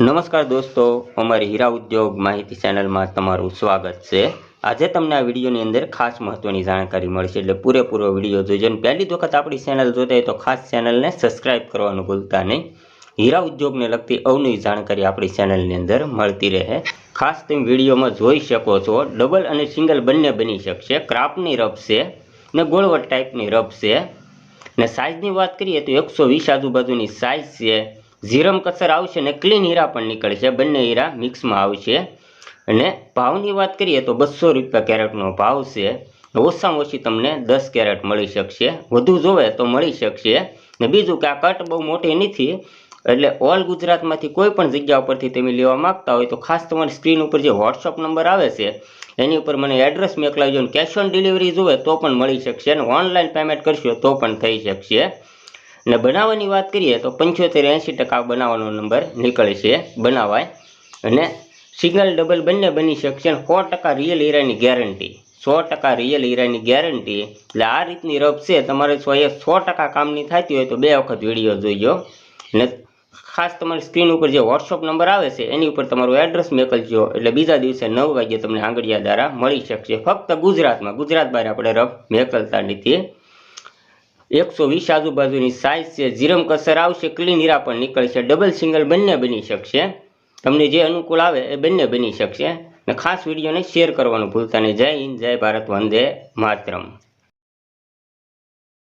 નમસ્કાર દોસ્તો, અમારી હીરા ઉદ્યોગ માહિતી ચેનલમાં તમારું સ્વાગત છે. આજે તમને આ વિડીયોની અંદર ખાસ મહત્વની જાણકારી મળશે, એટલે પૂરેપૂરો વીડિયો જોજો. અને પહેલી વખત આપણી ચેનલ જોતા હોય તો ખાસ ચેનલને સબસ્ક્રાઇબ કરવાનું ભૂલતા નહીં. હીરા ઉદ્યોગને લગતી અવનવી જાણકારી આપણી ચેનલની અંદર મળતી રહે. ખાસ તમે વિડીયોમાં જોઈ શકો છો ડબલ અને સિંગલ બંને બની શકશે. ક્રાફ્ટની રફ છે ને ગોળવટ ટાઈપની રફ છે. ને સાઇઝની વાત કરીએ તો એકસો વીસ આજુબાજુની સાઇઝ છે. ઝીરમ કસર આવશે ને ક્લીન હીરા પણ નીકળશે. બંને હીરા મિક્સમાં આવશે. અને ભાવની વાત કરીએ તો બસો રૂપિયા કેરેટનો ભાવ છે. ઓછામાં ઓછી તમને દસ કેરેટ મળી શકશે. વધુ જોવે તો મળી શકશે. ને બીજું કે આ કટ બહુ મોટી નથી, એટલે ઓલ ગુજરાતમાંથી કોઈ પણ જગ્યા ઉપરથી તમે લેવા માંગતા હોય તો ખાસ તમારી સ્ક્રીન ઉપર જે વોટ્સઅપ નંબર આવે છે, એની ઉપર મને એડ્રેસ મોકલાવજો કેશ ઓન ડિલિવરી જોવે તો પણ મળી શકશે. અને ઓનલાઈન પેમેન્ટ કરશો તો પણ થઈ શકશે. ને બનાવવાની વાત કરીએ તો પંચોતેર એંશી ટકા બનાવવાનો નંબર નીકળે છે, બનાવાય. અને સિંગલ ડબલ બંને બની શકશે અને સો ટકા રિયલ હીરાની ગેરંટી સો ટકા રિયલ હીરાની ગેરંટી એટલે આ રીતની રફ છે. તમારે સો એ સો ટકા કામની થતી હોય તો બે વખત વીડિયો જોઈજો. ને ખાસ તમારી સ્ક્રીન ઉપર જે વોટ્સઅપ નંબર આવે છે, એની ઉપર તમારું એડ્રેસ મોકલજો એટલે બીજા દિવસે નવ વાગ્યે તમને આંગળિયા દ્વારા મળી શકશે. ફક્ત ગુજરાતમાં. ગુજરાત બહાર આપણે રફ મોકલતા નથી. એકસો વીસ આજુબાજુની સાઇઝ છે, જીરમ કસર આવશે ક્લીન પણ નીકળશે ડબલ સિંગલ બંને બની શકશે. તમને જે અનુકૂળ આવે એ બંને બની શકશે. ને ખાસ વિડીયોને શેર કરવાનું ભૂલતા નહીં. જય હિન્દ, જય ભારત, વંદે માતરમ.